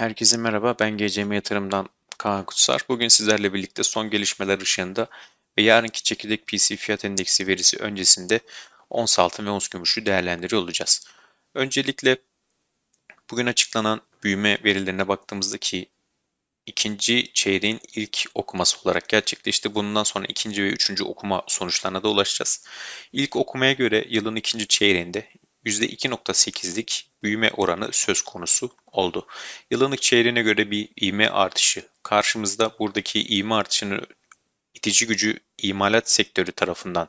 Herkese merhaba, ben GCM Yatırım'dan Kaan Kutsar. Bugün sizlerle birlikte son gelişmeler ışığında ve yarınki çekirdek PC fiyat endeksi verisi öncesinde ons altın ve ons gümüşü değerlendiriyor olacağız. Öncelikle bugün açıklanan büyüme verilerine baktığımızda ki ikinci çeyreğin ilk okuması olarak gerçekleşti. Bundan sonra ikinci ve üçüncü okuma sonuçlarına da ulaşacağız. İlk okumaya göre yılın ikinci çeyreğinde %2.8'lik büyüme oranı söz konusu oldu. Yılın ilk çeyreğine göre bir ivme artışı karşımızda buradaki ivme artışını itici gücü imalat sektörü tarafından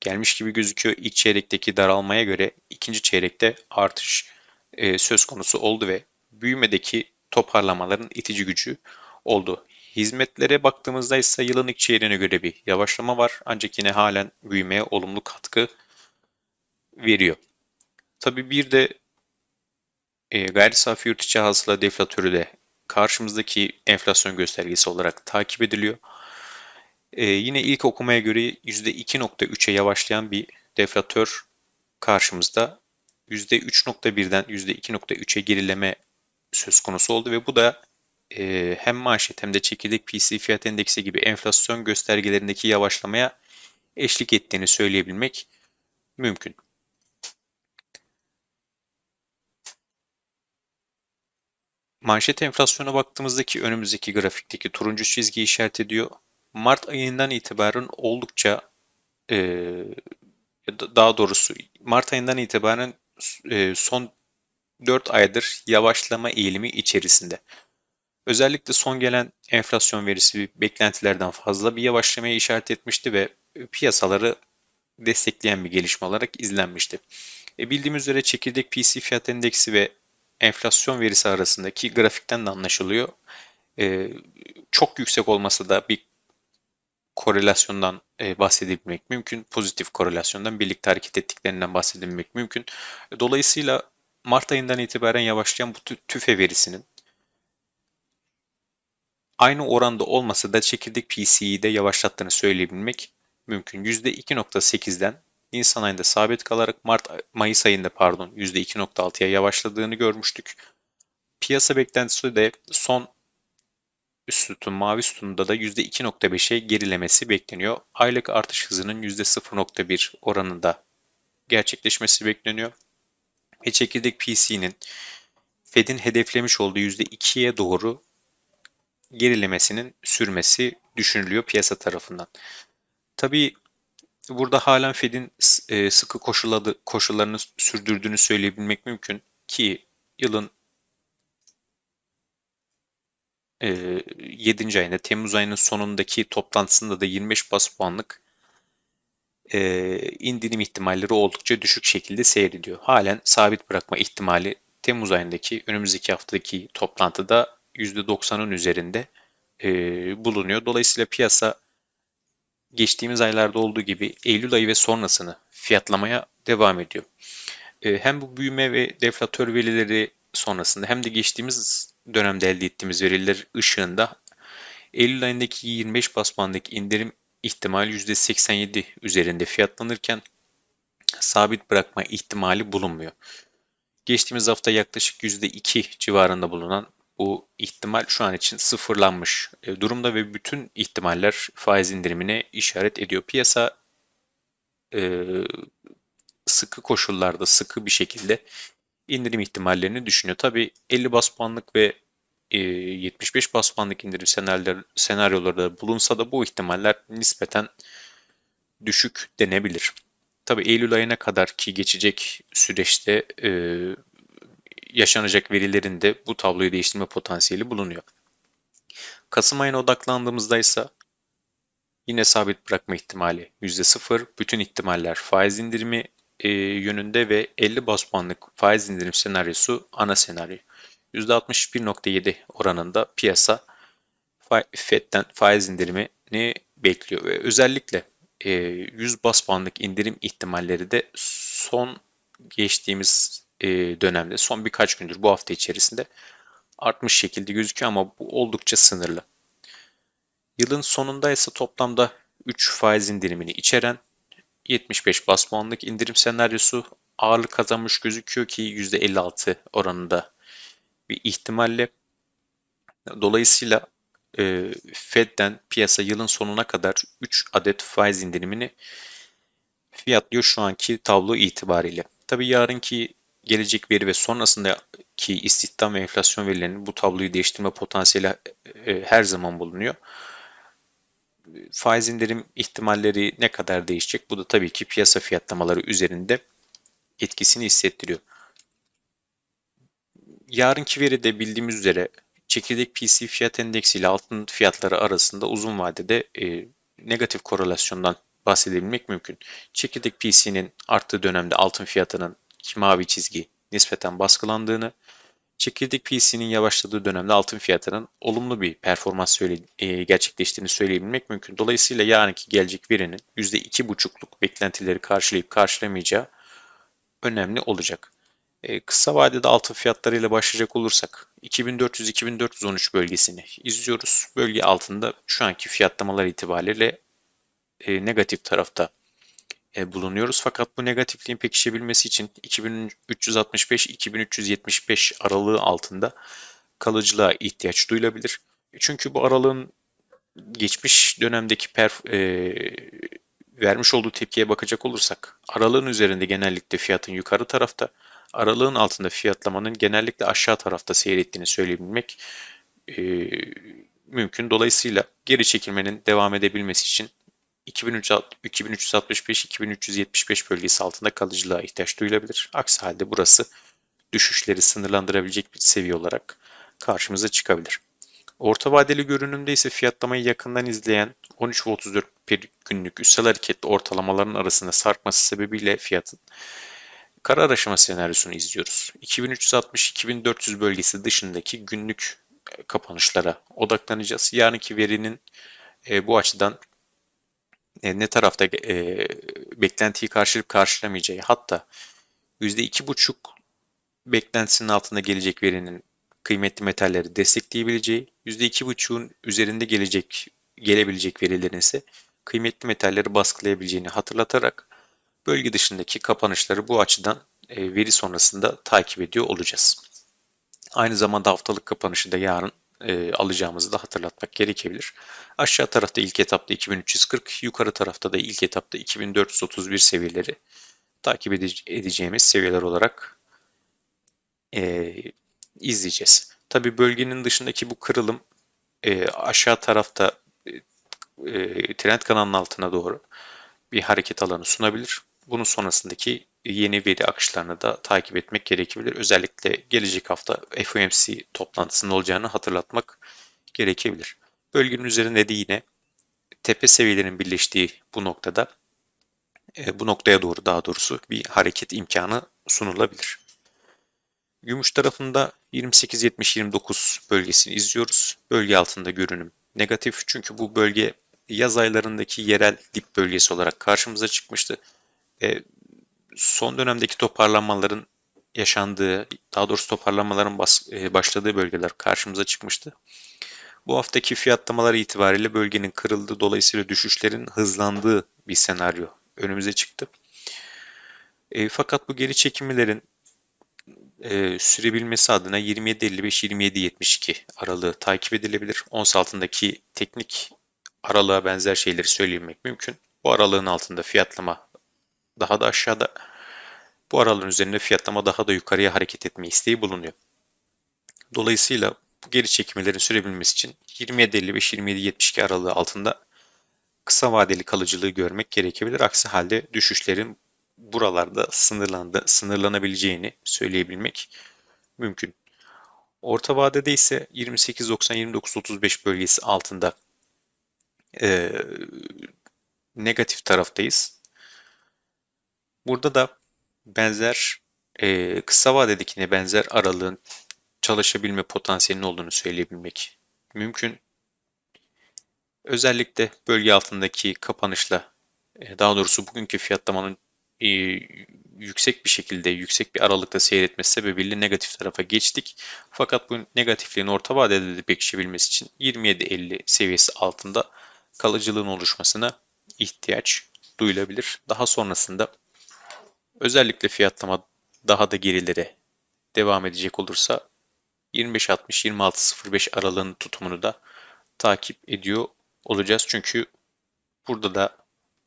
gelmiş gibi gözüküyor. İlk çeyrekteki daralmaya göre ikinci çeyrekte artış e, söz konusu oldu ve büyümedeki toparlamaların itici gücü oldu. Hizmetlere baktığımızda ise yılın ilk çeyreğine göre bir yavaşlama var ancak yine halen büyümeye olumlu katkı veriyor. Tabii bir de e, gayri safi yurt içi hasıla deflatörü de karşımızdaki enflasyon göstergesi olarak takip ediliyor. E, yine ilk okumaya göre %2.3'e yavaşlayan bir deflatör karşımızda. %3.1'den %2.3'e gerileme söz konusu oldu ve bu da e, hem manşet hem de çekirdek PC fiyat endeksi gibi enflasyon göstergelerindeki yavaşlamaya eşlik ettiğini söyleyebilmek mümkün. Manşet enflasyona baktığımızdaki önümüzdeki grafikteki turuncu çizgi işaret ediyor. Mart ayından itibaren oldukça e, daha doğrusu Mart ayından itibaren e, son 4 aydır yavaşlama eğilimi içerisinde. Özellikle son gelen enflasyon verisi beklentilerden fazla bir yavaşlamaya işaret etmişti ve piyasaları destekleyen bir gelişme olarak izlenmişti. E bildiğimiz üzere çekirdek PC fiyat endeksi ve enflasyon verisi arasındaki grafikten de anlaşılıyor. E, çok yüksek olmasa da bir korelasyondan e, bahsedebilmek mümkün. Pozitif korelasyondan birlikte hareket ettiklerinden bahsedebilmek mümkün. Dolayısıyla Mart ayından itibaren yavaşlayan bu tüfe verisinin aynı oranda olmasa da çekirdek PC'yi de yavaşlattığını söyleyebilmek mümkün. %2.8'den Nisan ayında sabit kalarak Mart Mayıs ayında pardon %2.6'ya yavaşladığını görmüştük. Piyasa beklentisi de son üst sütun mavi sütununda da %2.5'e gerilemesi bekleniyor. Aylık artış hızının %0.1 oranında gerçekleşmesi bekleniyor. Ve çekirdek PC'nin Fed'in hedeflemiş olduğu %2'ye doğru gerilemesinin sürmesi düşünülüyor piyasa tarafından. Tabii Burada halen Fed'in e, sıkı koşulladı, koşullarını sürdürdüğünü söyleyebilmek mümkün ki yılın 7. E, ayında Temmuz ayının sonundaki toplantısında da 25 bas puanlık e, indirim ihtimalleri oldukça düşük şekilde seyrediyor. Halen sabit bırakma ihtimali Temmuz ayındaki önümüzdeki haftadaki toplantıda %90'ın üzerinde bulunuyor. Dolayısıyla piyasa geçtiğimiz aylarda olduğu gibi Eylül ayı ve sonrasını fiyatlamaya devam ediyor. Ee, hem bu büyüme ve deflatör verileri sonrasında hem de geçtiğimiz dönemde elde ettiğimiz veriler ışığında Eylül ayındaki 25 bas bandındaki indirim ihtimali %87 üzerinde fiyatlanırken sabit bırakma ihtimali bulunmuyor. Geçtiğimiz hafta yaklaşık %2 civarında bulunan bu ihtimal şu an için sıfırlanmış e, durumda ve bütün ihtimaller faiz indirimine işaret ediyor. Piyasa e, sıkı koşullarda sıkı bir şekilde indirim ihtimallerini düşünüyor. Tabi 50 bas puanlık ve 75 e, bas puanlık indirim senaryoları, senaryolarda bulunsa da bu ihtimaller nispeten düşük denebilir. Tabi Eylül ayına kadar ki geçecek süreçte yaşanacak verilerin de bu tabloyu değiştirme potansiyeli bulunuyor. Kasım ayına odaklandığımızda ise yine sabit bırakma ihtimali %0, bütün ihtimaller faiz indirimi e, yönünde ve 50 bas puanlık faiz indirim senaryosu ana senaryo. %61.7 oranında piyasa FED'den faiz indirimini bekliyor ve özellikle 100 e, bas puanlık indirim ihtimalleri de son geçtiğimiz e, dönemde son birkaç gündür bu hafta içerisinde artmış şekilde gözüküyor ama bu oldukça sınırlı. Yılın sonunda ise toplamda 3 faiz indirimini içeren 75 bas puanlık indirim senaryosu ağırlık kazanmış gözüküyor ki %56 oranında bir ihtimalle Dolayısıyla e, Fed'den piyasa yılın sonuna kadar 3 adet faiz indirimini fiyatlıyor şu anki tablo itibariyle. Tabii yarınki gelecek veri ve sonrasındaki istihdam ve enflasyon verilerinin bu tabloyu değiştirme potansiyeli e, her zaman bulunuyor. Faiz indirim ihtimalleri ne kadar değişecek? Bu da tabii ki piyasa fiyatlamaları üzerinde etkisini hissettiriyor. Yarınki veri de bildiğimiz üzere çekirdek PC fiyat endeksi ile altın fiyatları arasında uzun vadede e, negatif korelasyondan bahsedebilmek mümkün. Çekirdek PC'nin arttığı dönemde altın fiyatının mavi çizgi nispeten baskılandığını, çekirdek PC'nin yavaşladığı dönemde altın fiyatının olumlu bir performans söyle, e, gerçekleştiğini söyleyebilmek mümkün. Dolayısıyla yarınki gelecek verinin %2,5'luk beklentileri karşılayıp karşılamayacağı önemli olacak. E, kısa vadede altın fiyatlarıyla başlayacak olursak 2400-2413 bölgesini izliyoruz. Bölge altında şu anki fiyatlamalar itibariyle e, negatif tarafta bulunuyoruz. Fakat bu negatifliğin pekişebilmesi için 2365-2375 aralığı altında kalıcılığa ihtiyaç duyulabilir. Çünkü bu aralığın geçmiş dönemdeki perf, e, vermiş olduğu tepkiye bakacak olursak aralığın üzerinde genellikle fiyatın yukarı tarafta, aralığın altında fiyatlamanın genellikle aşağı tarafta seyrettiğini söyleyebilmek e, mümkün. Dolayısıyla geri çekilmenin devam edebilmesi için 2365-2375 bölgesi altında kalıcılığa ihtiyaç duyulabilir. Aksi halde burası düşüşleri sınırlandırabilecek bir seviye olarak karşımıza çıkabilir. Orta vadeli görünümde ise fiyatlamayı yakından izleyen 13 ve 34 günlük üstel hareketli ortalamaların arasında sarkması sebebiyle fiyatın karar aşama senaryosunu izliyoruz. 2360-2400 bölgesi dışındaki günlük kapanışlara odaklanacağız. Yarınki verinin e, bu açıdan e, ne tarafta e, beklentiyi karşılayıp karşılamayacağı hatta %2,5 beklentisinin altında gelecek verinin kıymetli metalleri destekleyebileceği, %2,5'un üzerinde gelecek gelebilecek verilerin ise kıymetli metalleri baskılayabileceğini hatırlatarak bölge dışındaki kapanışları bu açıdan e, veri sonrasında takip ediyor olacağız. Aynı zamanda haftalık kapanışı da yarın e, alacağımızı da hatırlatmak gerekebilir. Aşağı tarafta ilk etapta 2340, yukarı tarafta da ilk etapta 2431 seviyeleri takip edeceğimiz seviyeler olarak e, izleyeceğiz. Tabi bölgenin dışındaki bu kırılım e, aşağı tarafta e, trend kanalının altına doğru bir hareket alanı sunabilir. Bunun sonrasındaki yeni veri akışlarını da takip etmek gerekebilir. Özellikle gelecek hafta FOMC toplantısının olacağını hatırlatmak gerekebilir. Bölgenin üzerinde de yine tepe seviyelerinin birleştiği bu noktada e, bu noktaya doğru daha doğrusu bir hareket imkanı sunulabilir. Gümüş tarafında 28-70-29 bölgesini izliyoruz. Bölge altında görünüm negatif çünkü bu bölge yaz aylarındaki yerel dip bölgesi olarak karşımıza çıkmıştı. E, son dönemdeki toparlanmaların yaşandığı, daha doğrusu toparlanmaların e, başladığı bölgeler karşımıza çıkmıştı. Bu haftaki fiyatlamalar itibariyle bölgenin kırıldığı dolayısıyla düşüşlerin hızlandığı bir senaryo önümüze çıktı. E, fakat bu geri çekimlerin sürebilmesi adına 27.55-27.72 aralığı takip edilebilir. Ons altındaki teknik aralığa benzer şeyleri söylemek mümkün. Bu aralığın altında fiyatlama daha da aşağıda. Bu aralığın üzerinde fiyatlama daha da yukarıya hareket etme isteği bulunuyor. Dolayısıyla bu geri çekimlerin sürebilmesi için 27.55-27.72 aralığı altında kısa vadeli kalıcılığı görmek gerekebilir. Aksi halde düşüşlerin buralarda sınırlandı, sınırlanabileceğini söyleyebilmek mümkün. Orta vadede ise 28.90-29.35 bölgesi altında e, negatif taraftayız. Burada da benzer e, kısa vadedekine benzer aralığın çalışabilme potansiyelinin olduğunu söyleyebilmek mümkün. Özellikle bölge altındaki kapanışla e, daha doğrusu bugünkü fiyatlamanın e, yüksek bir şekilde, yüksek bir aralıkta seyretmesi sebebiyle negatif tarafa geçtik. Fakat bu negatifliğin orta vadede de pekişebilmesi için 27.50 seviyesi altında kalıcılığın oluşmasına ihtiyaç duyulabilir. Daha sonrasında Özellikle fiyatlama daha da gerilere devam edecek olursa 25.60-26.05 aralığının tutumunu da takip ediyor olacağız. Çünkü burada da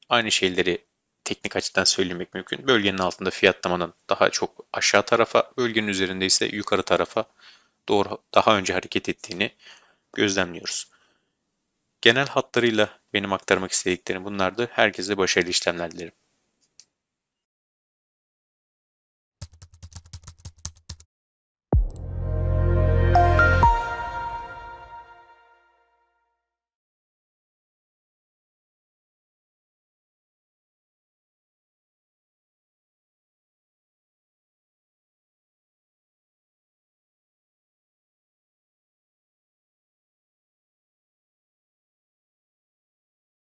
aynı şeyleri teknik açıdan söylemek mümkün. Bölgenin altında fiyatlamanın daha çok aşağı tarafa, bölgenin üzerinde ise yukarı tarafa doğru daha önce hareket ettiğini gözlemliyoruz. Genel hatlarıyla benim aktarmak istediklerim bunlardı. Herkese başarılı işlemler dilerim.